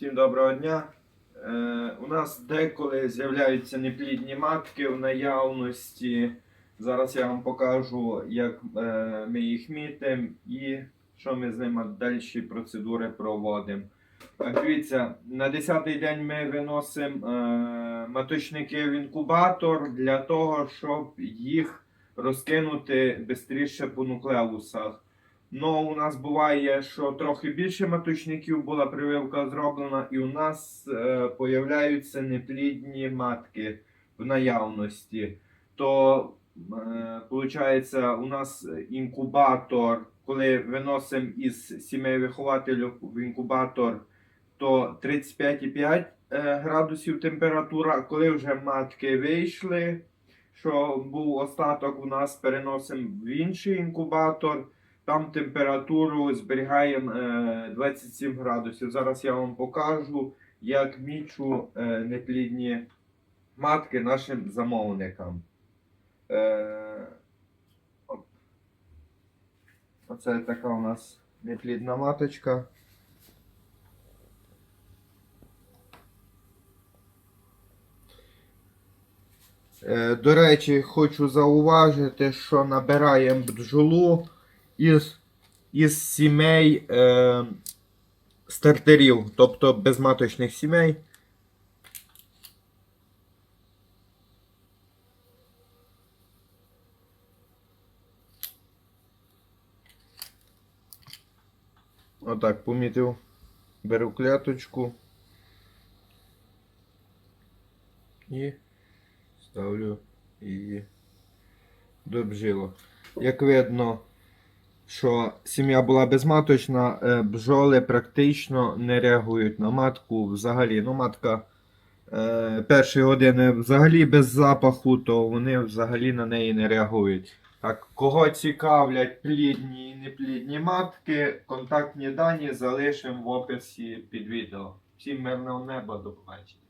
Всім доброго дня. Е, у нас деколи з'являються неплідні матки в наявності. Зараз я вам покажу, як е, ми їх мітимо і що ми з ними далі процедури проводимо. Дивіться, на 10-й день ми виносимо е, маточники в інкубатор для того, щоб їх розкинути швидше по нуклеусах. Ну, у нас буває, що трохи більше маточників була прививка зроблена, і у нас е, появляються неплідні матки в наявності. То, е, виходить, у нас інкубатор, коли виносимо із сімей вихователів в інкубатор, то 35,5 е, градусів температура. Коли вже матки вийшли, що був остаток, у нас переносимо в інший інкубатор. Там температуру зберігаємо е, 27 градусів. Зараз я вам покажу, як мічу е, неплідні матки нашим замовникам. Е. Оце така у нас неплідна маточка. Е, До речі, хочу зауважити, що набираємо бджолу із, із сімей е, стартерів, тобто безматочних сімей. Отак, помітив. Беру кляточку. І ставлю її до бджілок. Як видно, що сім'я була безматочна, е, бджоли практично не реагують на матку взагалі. Ну, матка е, перші години взагалі без запаху, то вони взагалі на неї не реагують. Так, кого цікавлять плідні і неплідні матки, контактні дані залишимо в описі під відео. Всім мирного неба, до побачення.